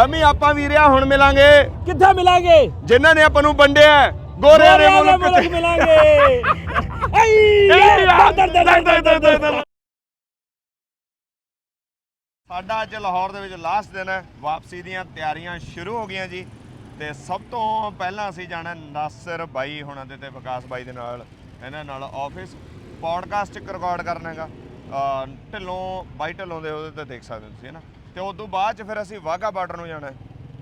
ਸਮੀ ਆਪਾਂ ਵੀਰਿਆ ਹੁਣ ਮਿਲਾਂਗੇ। ਕਿੱਥੇ ਮਿਲਾਂਗੇ? ਜਿਨ੍ਹਾਂ ਨੇ ਆਪਾਂ ਨੂੰ ਵੰਡਿਆ ਗੋਰਿਆਂ ਦੇ ਮੁਲਕ ਚ। ਮਿਲਾਂਗੇ। ਸਾਡਾ ਅੱਜ ਲਾਹੌਰ ਦੇ ਵਿੱਚ ਲਾਸਟ ਦਿਨ ਹੈ। ਵਾਪਸੀ ਦੀਆਂ ਤਿਆਰੀਆਂ ਸ਼ੁਰੂ ਹੋ ਗਈਆਂ ਜੀ। ਤੇ ਸਭ ਤੋਂ ਪਹਿਲਾਂ ਅਸੀਂ ਜਾਣਾ ਨਾਸਰ ਬਾਈ ਹੁਣਾਂ ਦੇ ਤੇ ਵਿਕਾਸ ਬਾਈ ਦੇ ਨਾਲ ਇਹਨਾਂ ਨਾਲ ਆਫਿਸ ਪੋਡਕਾਸਟ ਰਿਕਾਰਡ ਕਰਨਾ ਹੈਗਾ। ਅਹ ਢਿੱਲੋਂ ਬਾਈ ਢਿੱਲੋਂ ਦੇ ਉਹਦੇ ਤੇ ਦੇਖ ਸਕਦੇ ਹੋ ਤੁਸੀਂ ਹੈ ਨਾ? ਤੇ ਉਸ ਤੋਂ ਬਾਅਦ ਚ ਫਿਰ ਅਸੀਂ ਵਾਹਗਾ ਬਾਰਡਰ ਨੂੰ ਜਾਣਾ ਹੈ।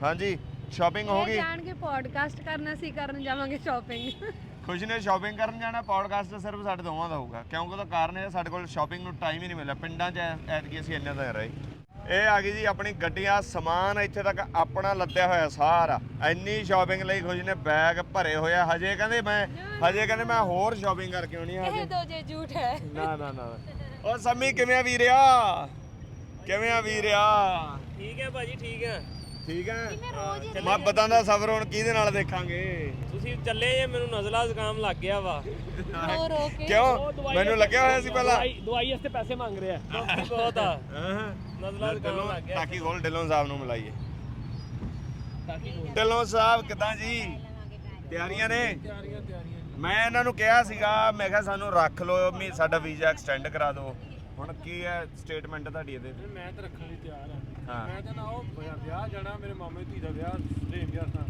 ਹਾਂਜੀ ਸ਼ਾਪਿੰਗ ਹੋ ਇਹ ਗਈ। ਜਾਣ ਕੇ ਪੋਡਕਾਸਟ ਕਰਨਾ ਸੀ ਕਰਨ ਜਾਵਾਂਗੇ ਸ਼ਾਪਿੰਗ ਖੁਸ਼ ਨੇ ਸ਼ਾਪਿੰਗ ਕਰਨ ਜਾਣਾ ਪੋਡਕਾਸਟ ਤਾਂ ਸਿਰਫ ਸਾਡੇ ਦੋਵਾਂ ਦਾ ਹੋਊਗਾ। ਕਿਉਂਕਿ ਉਹਦਾ ਕਾਰਨ ਇਹ ਹੈ ਸਾਡੇ ਕੋਲ ਸ਼ਾਪਿੰਗ ਨੂੰ ਟਾਈਮ ਹੀ ਨਹੀਂ ਮਿਲਿਆ। ਪਿੰਡਾਂ 'ਚ ਐ- ਐਤਕੀ ਅਸੀਂ ਇੰਨਾ ਤਾਂ ਰਹੇ ਇਹ ਆ ਗਈ ਜੀ ਆਪਣੀ ਗੱਡੀਆਂ ਸਮਾਨ ਇੱਥੇ ਤੱਕ ਆਪਣਾ ਲੱਦਿਆ ਹੋਇਆ ਸਾਰਾ। ਇੰਨੀ ਸ਼ਾਪਿੰਗ ਲਈ ਖੁਸ਼ ਨੇ ਬੈਗ ਭਰੇ ਹੋਇਆ ਹਜੇ ਕਹਿੰਦੇ ਮੈਂ ਹਜੇ ਕਹਿੰਦੇ ਮੈਂ ਹੋਰ ਸ਼ਾਪਿੰਗ ਕਰਕੇ ਆਉਣੀ ਆ। ਇਹ ਹਜੇ ਦੋ ਜੇ ਝੂਠ ਹੈ। ਨਾ ਨਾ ਨਾ। ਓ ਸੰਮੀ ਕਿਵੇਂ ਆ ਵੀਰਿਆ? ਕਿਵੇਂ ਆ ਵੀਰਿਆ ਠੀਕ ਹੈ ਭਾਜੀ ਠੀਕ ਹੈ। ਠੀਕ ਹੈ। ਮੁਹੱਬਤਾਂ ਦਾ ਸਫ਼ਰ ਹੁਣ ਕਿਹਦੇ ਨਾਲ ਦੇਖਾਂਗੇ? ਤੁਸੀਂ ਚੱਲੇ ਜੇ ਮੈਨੂੰ ਨਜ਼ਲਾ ਜ਼ੁਕਾਮ ਲੱਗ ਗਿਆ ਵਾ। ਰੋ ਰੋ ਕੇ? ਕਿਉਂ? ਮੈਨੂੰ ਲੱਗਿਆ ਹੋਇਆ ਸੀ ਪਹਿਲਾਂ। ਦਵਾਈ ਦਵਾਈ ਵਾਸਤੇ ਪੈਸੇ ਮੰਗ ਰਿਹਾ। ਬਹੁਤ ਆ। ਨਜ਼ਲਾ ਜ਼ੁਕਾਮ ਲੱਗ ਗਿਆ। ਟਾਕੀ ਗੋਲ ਢਿੱਲੋਂ ਸਾਹਿਬ ਨੂੰ ਮਿਲਾਈਏ। ਢਿੱਲੋਂ ਸਾਹਿਬ ਕਿਦਾਂ ਜੀ? ਤਿਆਰੀਆਂ ਨੇ? ਤਿਆਰੀਆਂ ਤਿਆਰੀਆਂ ਮੈਂ ਇਹਨਾਂ ਨੂੰ ਕਿਹਾ ਸੀਗਾ ਮੈਂ ਕਿਹਾ ਸਾਨੂੰ ਰੱਖ ਲਓ ਸਾਡਾ ਵੀਜ਼ਾ ਐਕਸਟੈਂਡ ਕਰਾ ਦਿਓ। ਕੀ ਹੈ ਸਟੇਟਮੈਂਟ ਤੁਹਾਡੀ ਇਹਦੇ ਤੇ? ਮੈਂ ਤਾਂ ਰੱਖਣ ਲਈ ਤਿਆਰ ਹਾਂ। ਆ ਮੈਂ ਤਾਂ ਨਾ ਉਹ ਵਿਆਹ- ਵਿਆਹ ਜਾਣਾ ਮੇਰੇ ਮਾਮੇ ਧੀ ਦਾ ਵਿਆਹ ਸਟ੍ਰੇਮ ਵਿਆਹ ਤਾਂ।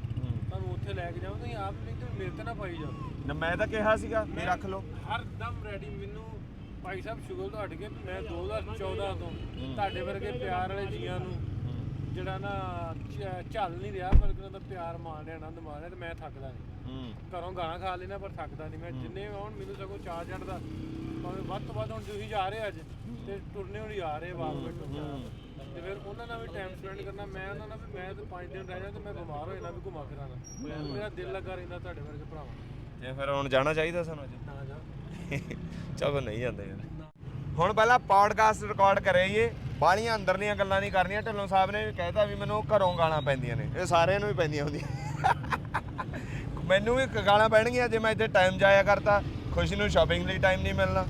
ਤੁਹਾਨੂੰ ਉੱਥੇ ਲੈ ਕੇ ਜਾਵਾਂ ਤੁਸੀਂ ਆਪ ਨਹੀਂ ਤੇ ਮੇਰੇ ਤੇ ਨਾ ਪਾਈ ਜਾਓ। ਨਾ ਮੈਂ ਤਾਂ ਕਿਹਾ ਸੀਗਾ ਵੀ ਰੱਖ ਲਓ। ਹਰ ਦਮ ਰੈਡੀ ਮੈਨੂੰ ਭਾਈ ਸਾਹਿਬ ਸ਼ੁਗਲ ਤੁਹਾਡੇ ਕੇ ਮੈਂ 2014 ਤੋਂ ਤੁਹਾਡੇ ਵਰਗੇ ਪਿਆਰ ਵਾਲੇ ਜੀਆਂ ਨੂੰ ਜਿਹੜਾ ਨਾ ਝੱਲ ਨਹੀਂ ਰਿਹਾ ਪਰ ਉਹਨਾਂ ਦਾ ਪਿਆਰ ਮਾਣ ਰਿਹਾ ਆਨੰਦ ਮਾਣ ਰਿਹਾ ਤੇ ਮੈਂ ਥੱਕਦਾ ਨਹੀਂ ਹੂੰ। ਘਰੋਂ ਗਾਣਾ ਖਾ ਲੈਣਾ ਪਰ ਥੱਕਦਾ ਨਹੀਂ ਮੈਂ ਜਿੰਨੇ ਆਉਣ ਮੈਨੂੰ ਸਗੋਂ ਚਾਰ ਚੜਦਾ ਭਾਵੇਂ ਵੱਧ ਤੋਂ ਵੱਧ ਹੁਣ ਤੁਸੀਂ ਜਾ ਰਹੇ ਅੱਜ ਤੇ ਟੁਰਨੇ ਹੋਣੀ ਆ ਰਹੇ ਵਾਕ ਵਿੱਚ ਤੇ ਫਿਰ ਉਹਨਾਂ ਨਾਲ ਵੀ ਟਾਈਮ ਸਪੈਂਡ ਕਰਨਾ ਮੈਂ ਉਹਨਾਂ ਨਾਲ ਵੀ ਮੈਂ ਤੇ 5 ਦਿਨ ਰਹਿ ਜਾ ਤੇ ਮੈਂ ਬਿਮਾਰ ਹੋ ਜਾਣਾ ਵੀ ਘੁਮਾ ਫਿਰਾਂ ਨਾ ਮੇਰਾ ਦਿਲ ਲੱਗਾ ਰਹਿੰਦਾ ਤੁਹਾਡੇ ਵਰਗੇ ਭਰਾਵਾਂ ਤੇ ਫਿਰ ਹੁਣ ਜਾਣਾ ਚਾਹੀਦਾ ਸਾਨੂੰ ਅੱਜ? ਨਾ ਜਾ। ਚਲੋ ਨਹੀਂ ਜਾਂਦੇ ਯਾਰ। ਹੁਣ ਪਹਿਲਾਂ ਪੌਡਕਾਸਟ ਰਿਕਾਰਡ ਕਰਾਈਏ ਬਾਲੀਆਂ ਅੰਦਰ ਦੀਆਂ ਗੱਲਾਂ ਨਹੀਂ ਕਰਨੀਆਂ। ਢਿੱਲੋਂ ਸਾਹਿਬ ਨੇ ਕਹਿਤਾ ਵੀ ਮੈਨੂੰ ਘਰੋਂ ਗਾਲਾਂ ਪੈਂਦੀਆਂ ਨੇ। ਇਹ ਸਾਰਿਆਂ ਨੂੰ ਹੀ ਪੈਂਦੀਆਂ ਹੁੰਦੀਆਂ। ਮੈਨੂੰ ਵੀ ਗਾਲਾਂ ਪੈਣਗੀਆਂ ਜੇ ਮੈਂ ਇੱਥੇ ਟਾਈਮ ਜਾਇਆ ਕਰਤਾ। ਖੁਸ਼ੀ ਨੂੰ ਸ਼ਾਪਿੰਗ ਲਈ ਟਾਈਮ ਨਹੀਂ ਮਿਲਣਾ।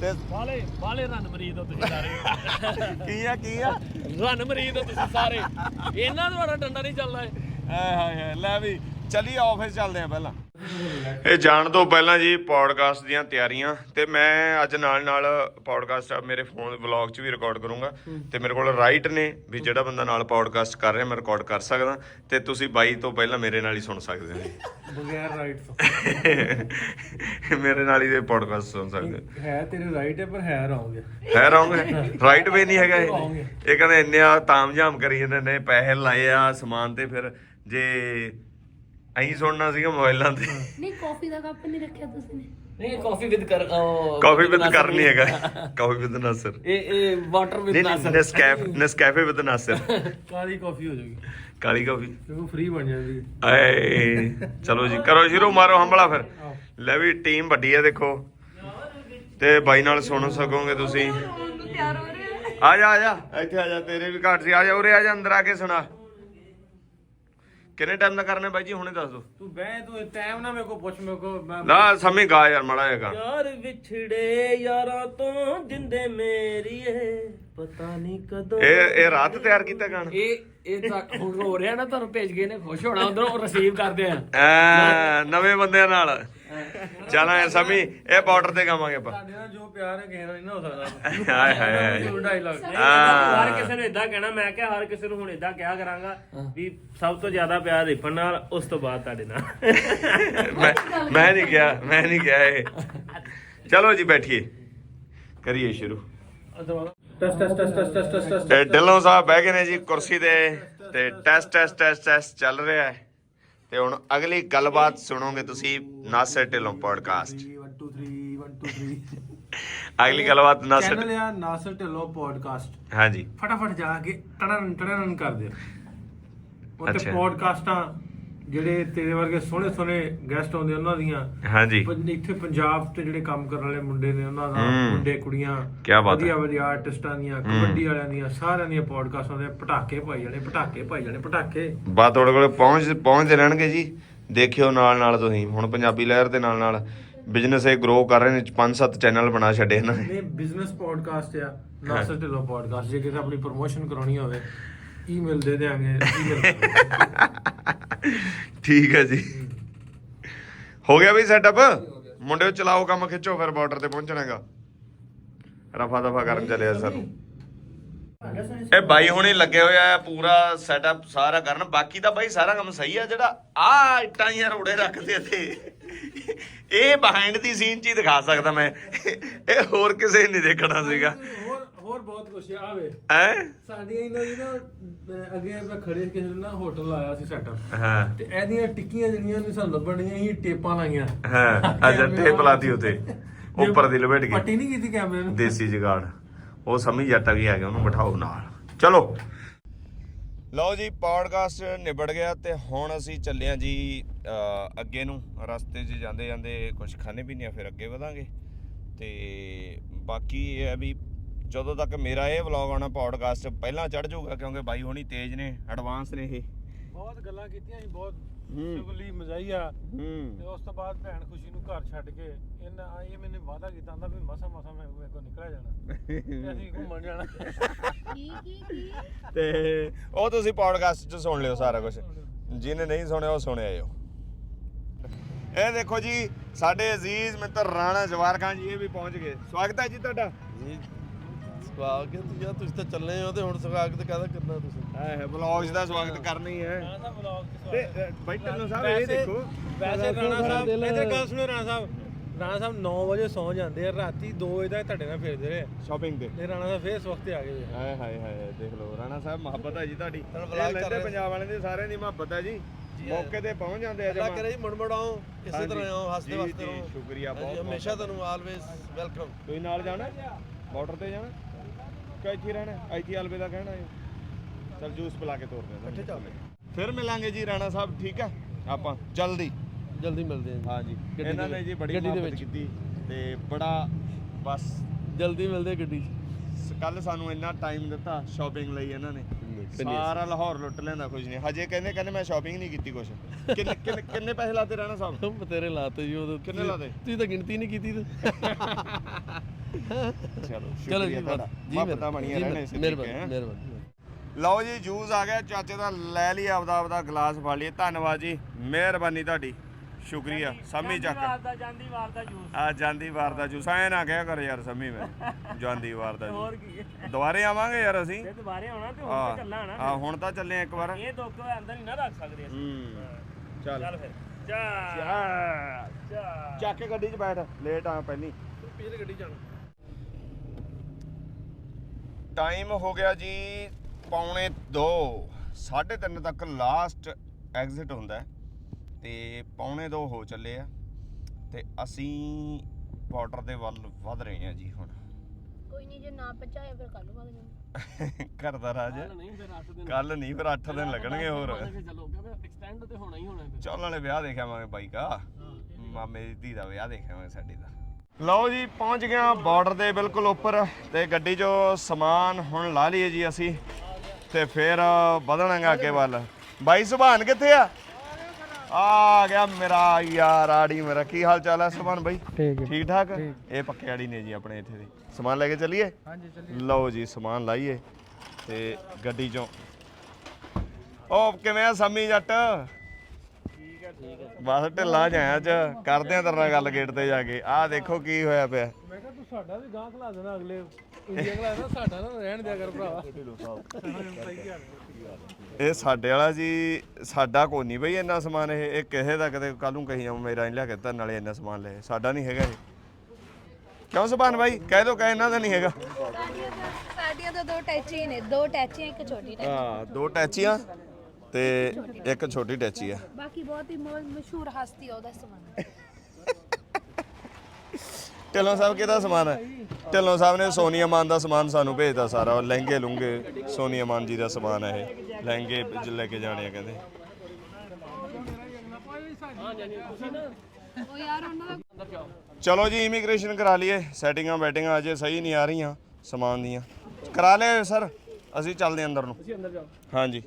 ਤੇ ਬਾਲੇ ਬਾਲੇ ਰਨ ਮਰੀਦ ਹੋ ਤੁਸੀਂ ਸਾਰੇ। ਕੀ ਆ ਕੀ ਆ? ਰਨ ਮਰੀਦ ਹੋ ਤੁਸੀਂ ਸਾਰੇ। ਇਹਨਾਂ ਦੁਆਰਾ ਡੰਡਾ ਨਹੀਂ ਚੱਲਦਾ ਏ ਹਾਏ ਹਾਏ ਹਾਏ ਲੈ ਵੀ ਚਲੀ ਆਫਿਸ ਚੱਲਦੇ ਆ ਪਹਿਲਾਂ। ਇਹ ਜਾਣ ਤੋਂ ਪਹਿਲਾਂ ਜੀ ਪੌਡਕਾਸਟ ਦੀਆਂ ਤਿਆਰੀਆਂ ਤੇ ਮੈਂ ਅੱਜ ਨਾਲ ਨਾਲ ਪੌਡਕਾਸਟ ਮੇਰੇ ਫੋਨ ਵਲੌਗ 'ਚ ਵੀ ਰਿਕਾਰਡ ਕਰੂੰਗਾ ਤੇ ਮੇਰੇ ਕੋਲ ਰਾਈਟ ਨੇ ਵੀ ਜਿਹੜਾ ਬੰਦਾ ਨਾਲ ਪੌਡਕਾਸਟ ਕਰ ਰਿਹਾ ਮੈਂ ਰਿਕਾਰਡ ਕਰ ਸਕਦਾ ਤੇ ਤੁਸੀਂ ਬਾਈ ਤੋਂ ਪਹਿਲਾਂ ਮੇਰੇ ਨਾਲ ਹੀ ਸੁਣ ਸਕਦੇ ਹੋ। ਬਗੈਰ ਰਾਈਟ ਤੋਂ। ਮੇਰੇ ਨਾਲ ਹੀ ਦੇ ਪੌਡਕਾਸਟ ਸੁਣ ਸਕਦੇ ਹੋ। ਹੈ ਤੇਰੇ ਰਾਈਟ ਹੈ ਪਰ ਹੈ ਰੌਂਗ ਹੈ। ਰੌਂਗ ਰਾਈਟ ਵੇ ਨਹੀਂ ਹੈਗਾ ਇਹ। ਇਹ ਕਹਿੰਦੇ ਇੰਨੇ ਆ ਤਾਮਝਾਮ ਕਰੀ ਜਾਂਦੇ ਨੇ ਪੈਸੇ ਲਾਏ ਆ ਸਮਾਨ ਤੇ ਫਿਰ ਜੇ ਅਹੀਂ ਸੁਣਨਾ ਸੀਗਾ ਮੋਬਾਈਲਾਂ ਤੇ। ਨਹੀਂ ਕਾਫੀ ਦਾ ਕੱਪ ਨਹੀਂ ਰੱਖਿਆ ਤੁਸੀਂ ਨੇ। ਨਹੀਂ ਕਾਫੀ ਵਿਦ ਕਰ ਕਾਫੀ ਵਿਦ ਕਰ ਨਹੀਂ ਹੈਗਾ। ਕਾਫੀ ਵਿਦ ਨਾਸਰ ਇਹ ਇਹ ਵਾਟਰ ਵਿਦ ਨਹੀਂ ਨਹੀਂ ਨੈਸਕੈਫੇ ਨੈਸਕੈਫੇ ਵਿਦ ਨਾਸਰ ਕਾਲੀ ਕਾਫੀ ਹੋ ਜਾਊਗੀ। ਕਾਲੀ ਕਾਫੀ ਕਿਉਂਕਿ ਫ੍ਰੀ ਬਣ ਜਾਂਦੀ ਹੈ। ਆਏ ਚਲੋ ਜੀ ਕਰੋ ਸ਼ੁਰੂ ਮਾਰੋ ਹੰਬਲਾ ਫਿਰ। ਲੈ ਵੀ ਟੀਮ ਵੱਡੀ ਹੈ ਦੇਖੋ। ਤੇ ਬਾਈ ਨਾਲ ਸੁਣ ਸਕੋਗੇ ਤੁਸੀਂ। ਆ ਜਾ ਆ ਜਾ। ਇੱਥੇ ਆ ਜਾ ਤੇਰੇ ਵੀ ਘੱਟ ਸੀ। ਆ ਜਾ ਉਰੇ ਆ ਜਾ ਅੰਦਰ ਆ ਕੇ ਸੁਣਾ। ਕਿੰਨੇ ਟਾਈਮ ਦਾ ਕਰਨਾ ਬਾਈ ਜੀ ਹੁਣੇ ਦੱਸ ਦੋ ਤੂੰ ਬਹਿ ਤੂੰ ਟਾਈਮ ਨਾ ਮੇਰੇ ਕੋ ਪੁੱਛ ਮੇਰੇ ਕੋ ਮੈਂ ਨਾ ਸਮੇਂ ਗਾ ਯਾਰ ਮਾੜਾ ਜਿਹਾ ਗਾ। ਯਾਰ ਵਿਛੜੇ ਯਾਰਾਂ ਤੋਂ ਜਿੰਦੇ ਮੇਰੀਏ ਪਤਾ ਨਹੀਂ ਕਦੋਂ ਇਹ ਇਹ ਰਾਤ ਤਿਆਰ ਕੀਤਾ ਗਾਣਾ? ਇਹ ਇਹ ਤਾਂ ਹੁਣ ਹੋ ਰਿਹਾ ਨਾ ਤੁਹਾਨੂੰ ਭੇਜ ਗਏ ਨੇ ਖੁਸ਼ ਹੋਣਾ ਉਧਰੋਂ ਰਿਸੀਵ ਕਰਦੇ ਆ। ਐ ਨਵੇਂ ਬੰਦਿਆਂ ਨਾਲ। ਚੱਲ ਐ ਸਮੀ ਇਹ ਬਾਰਡਰ ਤੇ ਗਾਵਾਂਗੇ ਆਪਾਂ। ਸਾਡੇ ਨਾਲ ਜੋ ਪਿਆਰ ਹੈ ਕਿਸੇ ਨਾਲ ਨਹੀਂ ਨਾ ਹੋ ਸਕਦਾ। ਹਾਏ ਹਾਏ ਹਾਏ। ਜ਼ਰੂਰ ਡਾਇਲੌਗ ਹਾਂ। ਹਰ ਕਿਸੇ ਨੂੰ ਇਦਾਂ ਕਹਿਣਾ ਮੈਂ ਕਿਹਾ ਹਰ ਕਿਸੇ ਨੂੰ ਹੁਣ ਇਦਾਂ ਕਿਹਾ ਕਰਾਂਗਾ ਵੀ ਸਭ ਤੋਂ ਜ਼ਿਆਦਾ ਪਿਆਰ ਰਿਪਨ ਨਾਲ ਉਸ ਤੋਂ ਬਾਅਦ ਤੁਹਾਡੇ ਨਾਲ। ਮੈਂ ਮੈਂ ਨਹੀਂ ਗਿਆ ਮੈਂ ਨਹੀਂ ਗਿਆ ਇਹ। ਚਲੋ ਜੀ ਬੈਠੀਏ। ਕਰੀਏ ਸ਼ੁਰੂ। ਟਸ ਟਸ ਟਸ ਟਸ ਟਸ ਟਸ ਟਸ ਤੇ ਢਿੱਲੋਂ ਸਾਹਿਬ ਬਹਿ ਗਏ ਨੇ ਜੀ ਕੁਰਸੀ ਤੇ ਤੇ ਟੈਸਟ ਟੈਸਟ ਟੈਸਟ ਟੈਸਟ ਚੱਲ ਰਿਹਾ ਹੈ। ਤੇ ਹੁਣ ਅਗਲੀ ਗੱਲਬਾਤ ਸੁਣੋਗੇ ਤੁਸੀਂ ਨਾਸਰ ਢਿੱਲੋਂ ਪੋਡਕਾਸਟ 1 2 3 1 2 3 ਅਗਲੀ ਗੱਲਬਾਤ ਨਾਸਰ ਚੈਨਲ ਆ ਨਾਸਰ ਢਿੱਲੋਂ ਪੋਡਕਾਸਟ ਹਾਂਜੀ। ਫਟਾਫਟ ਜਾ ਕੇ ਟੜਨ ਟੜਨ ਕਰ ਦਿਓ ਉੱਥੇ। ਪੋਡਕਾਸਟਾਂ ਜਿਹੜੇ ਤੇਰੇ ਵਰਗੇ ਸੋਹਣੇ ਸੋਹਣੇ ਗੈਸਟ ਆਉਂਦੇ ਉਹਨਾਂ ਦੀਆਂ ਹਾਂਜੀ। ਪੰ- ਇੱਥੇ ਪੰਜਾਬ ਤੇ ਜਿਹੜੇ ਕੰਮ ਕਰਨ ਵਾਲੇ ਮੁੰਡੇ ਨੇ ਉਹਨਾਂ ਦਾ ਹੂੰ। ਮੁੰਡੇ ਕੁੜੀਆਂ ਕਿਆ ਬਾਤ ਹੈ। ਵਧੀਆ ਵਧੀਆ ਆਰਟਿਸਟਾਂ ਦੀਆਂ ਕਬੱਡੀ ਵਾਲਿਆਂ ਦੀਆਂ ਸਾਰਿਆਂ ਦੀਆਂ ਪੋਡਕਾਸਟਾਂ ਦੇ ਪਟਾਕੇ ਪਾਈ ਜਾਣੇ ਪਟਾਕੇ ਪਾਈ ਜਾਣੇ ਪਟਾਕੇ। ਬਾ ਤੁਹਾਡੇ ਕੋਲੇ ਪਹੁੰਚ ਪਹੁੰਚਦੇ ਰਹਿਣਗੇ ਜੀ। ਦੇਖਿਓ ਨਾਲ ਨਾਲ ਤੁਸੀਂ ਹੁਣ ਪੰਜਾਬੀ ਲਹਿਰ ਦੇ ਨਾਲ ਨਾਲ ਬਿਜ਼ਨਸ ਇਹ ਗਰੋ ਕਰ ਰਹੇ ਨੇ ਪੰਜ ਸੱਤ ਚੈਨਲ ਬਣਾ ਛੱਡੇ ਇਹਨਾਂ ਨੇ। ਬਿਜ਼ਨਸ ਪੋਡਕਾਸਟ ਆ ਨਾਸਰ ਢਿੱਲੋਂ ਪੋਡਕਾਸਟ ਜੇ ਕਿਸੇ ਆਪਣੀ ਪ੍ਰੋਮੋਸ਼ਨ ਕਰਾਉਣੀ ਹੋਵੇ ਈਮੇਲ ਦੇ ਦੇਾਂਗੇ ਈਮੇਲ ਠੀਕ ਹੈ ਜੀ। ਹੋ ਗਿਆ ਬਈ ਸੈਟਅਪ ਮੁੰਡਿਓ ਚਲਾਓ ਕੰਮ, ਖਿੱਚੋ ਫਿਰ ਬਾਰਡਰ ਤੇ ਪਹੁੰਚਣਾਗਾ ਰਫਾ ਦਫਾ ਕਰਨ ਚੱਲਿਆ ਸਾਨੂੰ ਇਹ ਬਾਈ ਹੁਣੇ ਲੱਗੇ ਹੋਇਆ ਆ, ਪੂਰਾ ਸੈਟਅਪ ਸਾਰਾ ਕਰਨ। ਬਾਕੀ ਤਾਂ ਬਾਈ ਸਾਰਾ ਕੰਮ ਸਹੀ ਆ ਜਿਹੜਾ। ਆ ਇੱਟਾਂ ਜਾਂ ਰੋੜੇ ਰੱਖਦੇ ਤੇ। ਇਹ ਬਿਹਾਈਂਡ ਦੀ ਸੀਨ ਚ ਹੀ ਦਿਖਾ ਸਕਦਾ ਮੈਂ। ਇਹ ਹੋਰ ਕਿਸੇ ਨੇ ਨਹੀਂ ਦੇਖਣਾ ਸੀਗਾ। ਹੈ? ਸਾਡੀਆਂ ਇਹਨਾਂ ਦੀ ਨਾ ਅਹ ਅੱਗੇ ਮੈਂ ਖੜੇ ਕਿਸੇ ਨੇ ਨਾ ਹੋਟਲ ਆਇਆ ਸੀ ਸੈਟਅਪ ਹਾਂ। ਤੇ ਇਹਦੀਆਂ ਟਿੱਕੀਆਂ ਜਿਹੜੀਆਂ ਨੇ ਸਾਨੂੰ ਲੱਭਣੀਆਂ ਸੀ ਟੇਪਾਂ ਲਾਈਆਂ। ਹਾਂ ਅਜਾ ਟੇਪ ਲਾਤੀ ਉਤੇ। ਉੱਪਰ ਦੀ ਲਪੇਟ ਗਈ। ਪੱਟੀ ਨਹੀਂ ਕੀਤੀ ਕੈਮਰੇ ਨੂੰ। ਦੇਸੀ ਜਗਾੜ। ਉਹ ਸਮਝ ਜੱਟ ਵੀ ਆ ਗਿਆ ਉਹਨੂੰ ਬਿਠਾਓ ਨਾਲ। ਚਲੋ। ਲਓ ਜੀ ਪੌਡਕਾਸਟ ਨਿਬੜ ਗਿਆ ਤੇ ਹੁਣ ਅਸੀਂ ਚੱਲੇ ਹਾਂ ਜੀ ਅੱਗੇ ਨੂੰ। ਰਸਤੇ 'ਚ ਜਾਂਦੇ ਜਾਂਦੇ ਕੁਝ ਖਾਣੇ ਪੀਣੇ ਆ ਫਿਰ ਅੱਗੇ ਵਧਾਂਗੇ। ਤੇ ਬਾਕੀ ਇਹ ਹੈ ਵੀ ਜਦੋਂ ਤੱਕ ਮੇਰਾ ਇਹ ਵਲੌਗ ਆਉਣਾ ਪੌਡਕਾਸਟ ਪਹਿਲਾਂ ਚੜ ਜਾਊਗਾ ਕਿਉਂਕਿ ਬਾਈ ਹੋਣੀ ਤੇਜ਼ ਨੇ ਐਡਵਾਂਸ ਨੇ ਇਹ। ਬਹੁਤ ਗੱਲਾਂ ਕੀਤੀਆਂ ਸੀ ਬਹੁਤ। ਚੁਗਲੀ ਮਜ਼ਾਈਆ ਤੇ ਉਸ ਤੋਂ ਬਾਅਦ ਭੈਣ ਖੁਸ਼ੀ ਨੂੰ ਘਰ ਛੱਡ ਕੇ ਇਹਨਾਂ ਇਹ ਮੈਨੇ ਵਾਅਦਾ ਕੀਤਾ ਹੁੰਦਾ ਵੀ ਮਸਾ ਮਸਾ ਮੈਂ ਮੇਰੇ ਕੋਲ ਨਿਕਲਿਆ ਜਾਣਾ। ਤੇ ਅਸੀਂ ਘੁੰਮਣ ਜਾਣਾ। ਕੀ ਕੀ ਕੀ? ਤੇ ਉਹ ਤੁਸੀਂ ਪੌਡਕਾਸਟ 'ਚ ਸੁਣ ਲਿਓ ਸਾਰਾ ਕੁਝ ਜਿਹਨੇ ਨਹੀਂ ਸੁਣਿਆ ਉਹ ਸੁਣਿਆ ਆਇਓ ਇਹ ਦੇਖੋ ਜੀ ਸਾਡੇ ਅਜ਼ੀਜ਼ ਮਿੱਤਰ ਰਾਣਾ ਜਵਾਰ ਖਾਨ ਜੀ ਇਹ ਵੀ ਪਹੁੰਚ ਗਏ। ਸਵਾਗਤ ਹੈ ਜੀ ਤੁਹਾਡਾ। ਜੀ। ਸਵਾਗਤ ਜਾਂ ਤੁਸੀਂ ਤਾਂ ਚੱਲੇ ਹੋ ਤੇ ਹੁਣ ਸਵਾਗਤ ਕਾਹਦਾ ਕਰਨਾ ਤੁਸੀਂ? ਹੈ ਬਲੌਗਸ ਦਾ ਸਵਾਗਤ ਕਰਨਾ ਹੀ ਹੈ। ਰਾਣਾ ਸਾਹਿਬ ਵਲੌਗ ਤੇ ਅ, ਬਾਈ ਢਿੱਲੋਂ ਸਾਹਿਬ ਇਹ ਦੇਖੋ। ਵੈਸੇ ਰਾਣਾ ਸਾਹਿਬ ਇਧਰ ਗੱਲ ਸੁਣੋ ਰਾਣਾ ਸਾਹਿਬ। ਰਾਣਾ ਸਾਹਿਬ 9 ਵਜੇ ਸੌਂ ਜਾਂਦੇ ਆ ਰਾਤੀ 2 ਵਜੇ ਤੱਕ ਤੁਹਾਡੇ ਨਾਲ ਫਿਰਦੇ ਰਹੇ। ਸ਼ਾਪਿੰਗ ਤੇ। ਤੇ ਰਾਣਾ ਸਾਹਿਬ ਫੇਰ ਇਸ ਵਕਤ ਆ ਗਏ ਹੋਏ ਆ। ਹਾਏ ਹਾਏ ਹਾਏ ਦੇਖ ਲਓ ਰਾਣਾ ਸਾਹਿਬ ਮੁਹੱਬਤ ਹੈ ਜੀ ਤੁਹਾਡੀ। ਤੁਹਾਨੂੰ ਇਹ ਕਰ ਲੈਂਦੇ ਰਹੇ ਪੰਜਾਬ ਵਾਲਿਆਂ ਦੀ ਸਾਰਿਆਂ ਦੀ ਮੁਹੱਬਤ ਹੈ ਜੀ। ਮੌਕੇ ਤੇ ਪਹੁੰਚ ਜਾਂਦੇ ਆ ਅੱਲਾ ਜਮਾਂ। ਕਰੇ ਜੀ ਮੁੜ ਮੁੜ ਆਓ ਇਸੇ ਹਾਂਜੀ। ਤਰ੍ਹਾਂ ਆਓ ਹੱਸਦੇ ਜੀ, ਵਸਦੇ ਜੀ, ਰਹੋ ਸ਼ੁਕਰੀਆ, ਹਾਂਜੀ, ਬਹੁਤ- ਬਹੁਤ ਹਮੇਸ਼ਾ ਤੁਹਾਨੂੰ ਆਲਵੇਸ ਵੈਲਕਮ ਤੁਸੀਂ ਨਾਲ ਜਾਣਾ? ਬਾਰਡਰ ਤੇ ਜਾਣਾ? ਕਿ ਇੱਥੇ ਹੀ ਰਹਿਣਾ ਇੱਥੇ ਅਲਵੇ ਦਾ ਕਹਿਣਾ ਹੈ। ਚਲ ਜੂਸ ਪਿਲਾ ਕੇ ਤੋਰਦੇ ਹਾਂ ਇਕੱਠੇ ਚੱਲਦੇ ਫਿਰ ਮਿਲਾਂਗੇ ਜੀ ਰਾਣਾ ਸਾਹਿਬ ਠੀਕ ਆ ਆਪਾਂ ਜਲਦੀ। ਜਲਦੀ ਮਿਲਦੇ ਹਾਂ ਹਾਂਜੀ ਗੱਡੀ ਇਹਨਾਂ ਦੇ ਨੇ ਜੀ ਬੜੀ ਗੱਡੀ ਦੇ ਵਿੱਚ। ਕੀਤੀ ਤੇ ਬੜਾ ਬਸ ਜੀ। ਜਲਦੀ ਮਿਲਦੇ ਹਾਂ ਗੱਡੀ 'ਚ। ਕੱਲ ਸਾਨੂੰ ਇੰਨਾ ਟਾਈਮ ਦਿੱਤਾ ਸ਼ਾਪਿੰਗ ਲਈ ਇਹਨਾਂ ਨੇ। ਸਾਰਾ ਲਾਹੌਰ ਲੁੱਟ ਲੈਂਦਾ ਕੁਝ ਨਹੀਂ। ਹਜੇ ਕਹਿੰਦੇ ਕਹਿੰਦੇ ਮੈਂ ਸ਼ਾਪਿੰਗ ਨਹੀਂ ਕੀਤੀ ਕੁਝ ਕਿੰਨੇ ਕਿੰਨੇ ਕਿੰਨੇ ਪੈਸੇ ਲਾਤੇ ਰਾਣਾ ਸਾਹਿਬ? ਬਤੇਰੇ ਲਾਤੇ ਜੀ ਉਹ ਕਿੰਨੇ ਲਾਤੇ? ਤੁਸੀਂ ਤਾਂ ਗਿਣਤੀ ਨਹੀਂ ਕੀਤੀ ਤੇ। ਚਲੋ ਚਲੋ ਜੀ ਤੁਹਾਡਾ। ਜੀ ਮੁਹੱਬਤਾਂ ਬਣੀਆਂ ਰਹਿਣ ਇਸੇ ਤਰੀਕੇ ਮਿਹਰਬਾਨੀ ਹੈਂ। ਮਿਹਰਬਾਨੀ। ਲਓ ਜੀ ਜੂਸ ਆ ਗਿਆ ਚਾਚੇ ਦਾ ਲੈ ਲਈ ਆਪਦਾ ਆਪਦਾ ਗਲਾਸ ਫੜ ਲਈ ਧੰਨਵਾਦ ਜੀ ਮਿਹਰਬਾਨੀ ਤੁਹਾਡੀ। ਸ਼ੁਕਰੀਆ ਸਮੀ ਚੱਕ। ਦਾ ਜਾਂਦੀ ਵਾਰ ਦਾ ਜੂਸ। ਆ ਜਾਂਦੀ ਵਾਰ ਦਾ ਜੂਸ। ਐ ਨਾ ਕਹਿਆ ਕਰ ਯਾਰ ਸਮੀ ਮੈਂ। ਜਾਂਦੀ ਵਾਰ ਦਾ ਹੋਰ ਜੂਸ। ਕੀ। ਦੁਬਾਰੇ ਆਵਾਂਗੇ ਯਾਰ ਅਸੀਂ? ਤੇ ਦੁਬਾਰੇ ਆਉਣਾ ਤੇ ਹੁਣ ਤੇ ਚੱਲਣਾ ਨਾ। ਆ ਹੁਣ ਤਾਂ ਚੱਲੇ ਆ ਇੱਕ ਵਾਰ। ਇਹ ਦੁੱਖ ਅੰਦਰ ਨਹੀਂ ਨਾ ਰੱਖ ਸਕਦੇ ਅਸੀਂ। ਹੂੰ। ਚੱਲ। ਚੱਲ ਫਿਰ। ਜਾ ਜਾ ਜਾ ਚੱਕ ਕੇ ਗੱਡੀ 'ਚ ਬੈਠ। ਲੇਟ ਆ ਪਹਿਲੀ। ਪਿਛਲੇ ਗੱਡੀ ਜਾਣਾ ਟਾਈਮ ਹੋ ਗਿਆ ਜੀ ਪੌਣੇ 2 3:30 ਤੱਕ ਲਾਸਟ ਐਗਜ਼ਿਟ ਹੁੰਦਾ ਤੇ ਪੌਣੇ 2 ਹੋ ਚੱਲੇ ਆ। ਤੇ ਅਸੀਂ ਬਾਰਡਰ ਦੇ ਵੱਲ ਵਧ ਰਹੇ ਹਾਂ ਜੀ ਹੁਣ। ਕੋਈ ਨਹੀਂ ਜੇ ਨਾ ਪਹੁੰਚਾਇਆ ਫਿਰ ਕੱਲ ਵਗ ਜਾਵਾਂਗੇ ਘਰ ਦਾ ਰਾਜ ਨਹੀਂ ਫਿਰ 8 ਦਿਨ। ਕੱਲ ਨਹੀਂ ਫਿਰ 8 ਦਿਨ ਲੱਗਣਗੇ ਹੋਰ। ਚਲੋ ਕਿਉਂਕਿ ਐਕਸਟੈਂਡ ਤੇ ਹੋਣਾ ਹੀ ਹੋਣਾ ਫਿਰ। ਚੱਲ ਨਾਲੇ ਵਿਆਹ ਦੇਖਾਵਾਂਗੇ ਬਾਈ ਕਾ। ਮਾਮੇ ਦੀ ਧੀ ਦਾ ਵਿਆਹ ਦੇਖਾਵਾਂਗੇ ਸਾਡੀ ਦਾ। ਲਓ ਜੀ ਪਹੁੰਚ ਗਿਆ ਬਾਰਡਰ ਦੇ ਬਿਲਕੁਲ ਉੱਪਰ ਤੇ ਗੱਡੀ 'ਚੋਂ ਸਮਾਨ ਹੁਣ ਲਾ ਲਈਏ ਜੀ ਅਸੀਂ ਤੇ ਫਿਰ ਵਧਣਾਂਗੇ ਅੱਗੇ ਵੱਲ। ਬਾਈ ਸੁਭਾਨ ਕਿੱਥੇ ਆ? ਆ ਗਿਆ ਮੇਰਾ ਯਾਰ ਆੜੀ ਮੇਰਾ। ਕੀ ਹਾਲ ਚਾਲ ਹੈ ਸੁਭਾਨ ਬਾਈ? ਠੀਕ ਠੀਕ ਠਾਕ? ਇਹ ਪੱਕੇ ਆੜੀ ਨੇ ਜੀ ਆਪਣੇ ਇੱਥੇ ਦੀ। ਸਮਾਨ ਲੈ ਕੇ ਚੱਲੀਏ? ਹਾਂਜੀ ਲਓ ਜੀ ਸਮਾਨ ਲਾਈਏ ਤੇ ਗੱਡੀ 'ਚੋਂ। ਉਹ ਕਿਵੇਂ ਆ ਸੰਮੀ ਜੱਟ? ਬਸ ਢਿੱਲਾ ਜਾਇਆ ਚ ਕਰਦੇ ਆ ਤੇਰੇ ਨਾਲ ਗੱਲ ਗੇਟ ਤੇ ਜਾ ਕੇ। ਆਹ ਦੇਖੋ ਕੀ ਹੋਇਆ ਪਿਆ। ਮੈਂ ਕਿਹਾ ਤੂੰ ਸਾਡਾ ਵੀ ਗਾਂ ਖਲਾ ਦੇਣਾ ਅਗਲੇ ਇੰਡੀਆ ਖਲਾ ਦੇਣਾ ਸਾਡਾ ਨਾ ਰਹਿਣ ਦਿਆ ਕਰ ਗੱਲ ਇਹ ਸਾਡੇ ਵਾਲਾ ਜੀ ਸਾਡਾ ਕੋਈ ਨਹੀਂ ਬਈ ਇੰਨਾ ਸਮਾਨ ਇਹ। ਇਹ ਕਿਸੇ ਦਾ ਕਿਤੇ ਕੱਲ ਨੂੰ ਕਹੀ ਜਾਊ ਮੇਰਾ ਨਹੀਂ ਲਿਆ ਕੇ ਤਾਂ ਨਾਲੇ ਇੰਨਾ ਸਮਾਨ ਲੈ। ਸਾਡਾ ਨਹੀਂ ਹੈਗਾ ਇਹ। ਕਿਉਂ ਸੁਭਾਨ ਬਾਈ? ਕਹਿ ਦੋ ਕਹਿ ਇਹਨਾਂ ਦਾ ਨਹੀਂ ਹੈਗਾ। ਸਾਡੀਆਂ ਤਾਂ ਸਾਡੀਆਂ ਤਾਂ ਦੋ ਟੈਚੀ ਨੇ ਦੋ ਟੈਚੀਆਂ ਇੱਕ ਛੋਟੀ ਟੈਚੀ। ਹਾਂ ਦੋ ਟੈਚੀਆਂ। ਤੇ ਇੱਕ ਛੋਟੀ ਟੈਚੀ ਆ। ਬਾਕੀ ਬਹੁਤ ਹੀ ਮ- ਮਸ਼ਹੂਰ ਹਸਤੀ ਆ ਉਹਦਾ ਸਮਾਨ। ਢਿੱਲੋਂ ਸਾਹਿਬ ਕਿਹਦਾ ਸਮਾਨ ਹੈ ਢਿੱਲੋਂ ਸਾਹਿਬ ਨੇ ਸੋਨੀਆ ਮਾਨ ਦਾ ਸਮਾਨ ਸਾਨੂੰ ਭੇਜਦਾ ਸਾਰਾ। ਉਹ ਲਹਿੰਗੇ ਲੁੰਗੇ ਸੋਨੀਆ ਮਾਨ ਜੀ ਦਾ ਸਮਾਨ ਹੈ ਇਹ। ਲਹਿੰਗੇ ਜ- ਲੈ ਕੇ ਜਾਣੇ ਆ ਕਹਿੰਦੇ। ਉਹ ਯਾਰ ਉਹਨਾਂ ਦਾ ਚਲੋ ਜੀ ਇਮੀਗ੍ਰੇਸ਼ਨ ਕਰਾ ਲਈਏ। ਸੈਟਿੰਗਾਂ ਬੈਟਿੰਗਾਂ ਅਜੇ ਸਹੀ ਨਹੀਂ ਆ ਰਹੀਆਂ ਸਮਾਨ ਦੀਆਂ। ਕਰਾ ਲਿਆ ਸਰ ਅਸੀਂ ਚੱਲਦੇ ਹਾਂ ਅੰਦਰ ਨੂੰ। ਤੁਸੀਂ ਅੰਦਰ ਜਾਓ। ਹਾਂਜੀ।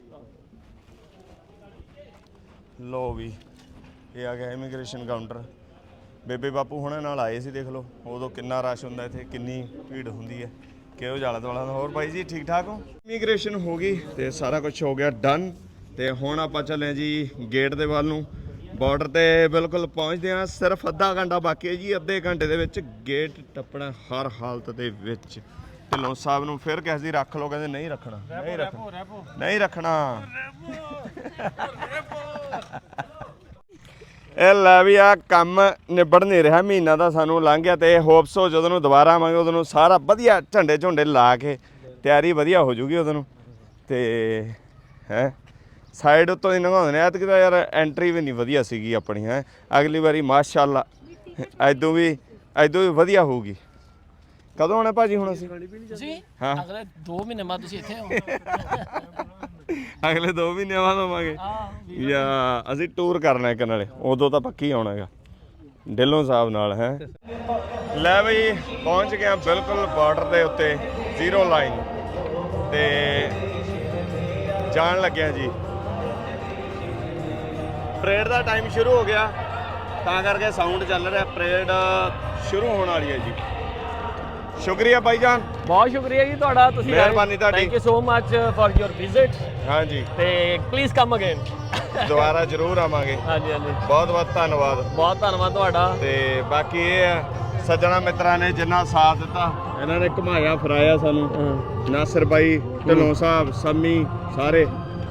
ਲੋ ਵੀ ਇਹ ਆ ਗਿਆ ਇਮੀਗ੍ਰੇਸ਼ਨ ਕਾਊਂਟਰ ਬੇਬੇ ਬਾਪੂ ਹੁਣਾਂ ਨਾਲ ਆਏ ਸੀ ਦੇਖ ਲਓ ਉਦੋਂ ਕਿੰਨਾ ਰਸ਼ ਹੁੰਦਾ ਇੱਥੇ ਕਿੰਨੀ ਭੀੜ ਹੁੰਦੀ ਹੈ। ਕਿਹੋ ਜਾਲਾ ਦੁਆਲਾ ਦਾ ਹੋਰ ਬਾਈ ਜੀ ਠੀਕ ਠਾਕ ਹੋ? ਇਮੀਗ੍ਰੇਸ਼ਨ ਹੋ ਗਈ ਤੇ ਸਾਰਾ ਕੁਝ ਹੋ ਗਿਆ ਡਨ ਤੇ ਹੁਣ ਆਪਾਂ ਚੱਲੇ ਜੀ ਗੇਟ ਦੇ ਵੱਲ ਨੂੰ। ਬਾਰਡਰ ਤੇ ਬਿਲਕੁਲ ਪਹੁੰਚਦੇ ਆ ਸਿਰਫ ਅੱਧਾ ਘੰਟਾ ਬਾਕੀ ਹੈ ਜੀ ਅੱਧੇ ਘੰਟੇ ਦੇ ਵਿੱਚ ਗੇਟ ਟੱਪਣਾ ਹਰ ਹਾਲਤ ਦੇ ਵਿੱਚ। ਢਿੱਲੋਂ ਸਾਹਿਬ ਨੂੰ ਫਿਰ ਕਿਸੇ ਦੀ ਰੱਖ ਲੋ ਕਹਿੰਦੇ ਨਹੀਂ ਰੱਖਣਾ ਨਹੀਂ ਰੱਖਣਾ ਨਹੀਂ ਰੱਖਣਾ। ਇਹ ਲੈ ਵੀ ਆ ਕੰਮ ਨਿਬੜ ਨਹੀਂ ਰਿਹਾ ਮਹੀਨਾ ਦਾ ਸਾਨੂੰ ਲੰਘ ਗਿਆ ਤੇ ਹੋਪਸ ਹੋ ਜਦੋਂ ਨੂੰ ਦੁਬਾਰਾ ਆਵਾਂਗੇ ਉਦੋਂ ਨੂੰ ਸਾਰਾ ਵਧੀਆ ਝੰਡੇ ਝੁੰਡੇ ਲਾ ਕੇ ਤਿਆਰੀ ਵਧੀਆ ਹੋ ਜੂਗੀ ਉਦੋਂ ਨੂੰ। ਤੇ ਹੈ ਸਾਈਡ ਉੱਤੋਂ ਦੀ ਲੰਘਾਉਂਦੇ ਨੇ ਐਤਕੀ ਤਾਂ ਯਾਰ ਐਂਟਰੀ ਵੀ ਨਹੀਂ ਵਧੀਆ ਸੀਗੀ ਆਪਣੀ ਹੈ। ਅਗਲੀ ਵਾਰੀ ਮਾਸ਼ਾਅੱਲਾ ਐਦੋਂ ਵੀ ਐਦੋਂ ਵੀ ਵਧੀਆ ਹੋਊਗੀ। ਕਦੋਂ ਆਉਣਾ ਭਾਜੀ ਹੁਣ ਅਸੀਂ? ਤੁਸੀਂ ਹਾਂ। ਅਗਲੇ 2 ਮਹੀਨੇ ਬਾਅਦ ਤੁਸੀਂ ਇੱਥੇ ਹੋ ਅਗਲੇ 2 ਮਹੀਨਿਆਂ ਬਾਅਦ ਆਵਾਂਗੇ। ਯਾ ਅਸੀਂ ਟੂਰ ਕਰਨਾ ਇੱਕ ਨਾਲੇ। ਉਦੋਂ ਤਾਂ ਪੱਕੀ ਆਉਣਾ ਹੈਗਾ। ਢਿੱਲੋਂ ਸਾਹਿਬ ਨਾਲ ਹੈ। ਲੈ ਬਈ ਪਹੁੰਚ ਗਿਆ ਬਿਲਕੁਲ ਬਾਰਡਰ ਦੇ ਉੱਤੇ ਜ਼ੀਰੋ ਲਾਈਨ ਤੇ ਜਾਣ ਲੱਗਿਆ ਜੀ। ਪਰੇਡ ਦਾ ਟਾਈਮ ਸ਼ੁਰੂ ਹੋ ਗਿਆ। ਤਾਂ ਕਰਕੇ ਸਾਊਂਡ ਚੱਲ ਰਿਹਾ। ਪਰੇਡ ਸ਼ੁਰੂ ਹੋਣ ਵਾਲੀ ਹੈ ਜੀ। ਸ਼ੁਕਰੀਆ ਭਾਈਜਾਨ ਬਹੁਤ ਸ਼ੁਕਰੀਆ ਜੀ ਤੁਹਾਡਾ ਤੁਸੀਂ ਮਿਹਰਬਾਨੀ ਤੁਹਾਡੀ। Thank you so much for your visit ਹਾਂਜੀ। ਤੇ ਪਲੀਜ਼ ਕਮ ਅਗੇਨ ਦੁਬਾਰਾ ਜ਼ਰੂਰ ਆਵਾਂਗੇ। ਹਾਂਜੀ ਹਾਂਜੀ। ਬਹੁਤ ਬਹੁਤ ਧੰਨਵਾਦ। ਬਹੁਤ ਧੰਨਵਾਦ ਤੁਹਾਡਾ। ਤੇ ਬਾਕੀ ਇਹ ਹੈ ਸੱਜਣਾ ਮਿੱਤਰਾਂ ਨੇ ਜਿੰਨਾ ਸਾਥ ਦਿੱਤਾ ਇਹਨਾਂ ਨੇ ਘੁਮਾਇਆ ਫਰਾਇਆ ਸਾਨੂੰ। ਨਾਸਰ ਬਾਈ ਢਿੱਲੋਂ ਸਾਹਿਬ ਸੰਮੀ ਸਾਰੇ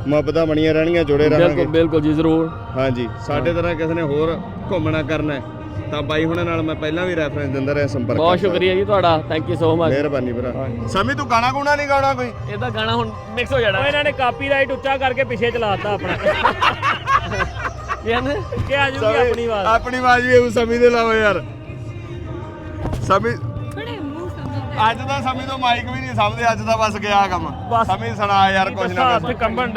ਮੁਹੱਬਤਾਂ ਬਣੀਆਂ ਰਹਿਣਗੀਆਂ ਜੁੜੇ ਬਿਲਕੁਲ ਰਹਾਂਗੇ। ਬਿਲਕੁਲ ਜੀ ਜ਼ਰੂਰ। ਹਾਂਜੀ। ਸਾਡੇ ਤਰ੍ਹਾਂ ਕਿਸੇ ਨੇ ਹੋਰ ਘੁੰਮਣਾ ਕਰਨਾ ਹੈ, ਤਾਂ ਬਾਈ ਹੁਣਾਂ ਨਾਲ ਮੈਂ ਪਹਿਲਾਂ ਵੀ ਰੈਫਰੈਂਸ ਦਿੰਦਾ ਰਿਹਾ ਸੰਪਰਕ ਬਹੁਤ। ਸ਼ੁਕਰੀਆ ਜੀ ਤੁਹਾਡਾ ਥੈਂਕ ਯੂ ਸੋ ਮੱਚ ਮਿਹਰਬਾਨੀ ਭਰਾ। ਸੰਮੀ ਤੂੰ ਗਾਣਾ ਗੁਣਾ ਨਹੀਂ ਗਾਉਣਾ ਕੋਈ? ਇਹਦਾ ਗਾਣਾ ਹੁਣ ਮਿਕਸ ਹੋ ਜਾਣਾ। ਇਹਨਾਂ ਨੇ ਕਾਪੀਰਾਈਟ ਉੱਚਾ ਕਰਕੇ ਪਿੱਛੇ ਚਲਾਤਾ ਆਪਣਾ। ਕਹਿੰਦੇ ਕਿ ਆ ਜੂਗੀ ਆਪਣੀ ਆਵਾਜ਼। ਆਪਣੀ ਆਵਾਜ਼ ਵੀ ਉਹ ਸਮੀ ਦੇ ਲਾਓ ਯਾਰ। ਸਮੀ ਬੜੇ ਮੂੰਹ ਸਮਝਦੇ ਅੱਜ ਦਾ ਸਮੀ ਤੋਂ ਮਾਈਕ ਵੀ ਨਹੀਂ ਸਮਝਦੇ ਅੱਜ ਦਾ ਬਸ ਗਿਆ ਕੰਮ। ਸਮੀ ਸੁਣਾ ਯਾਰ ਕੁਝ ਨਾ ਕੁਛ। ਕੰਬਣ?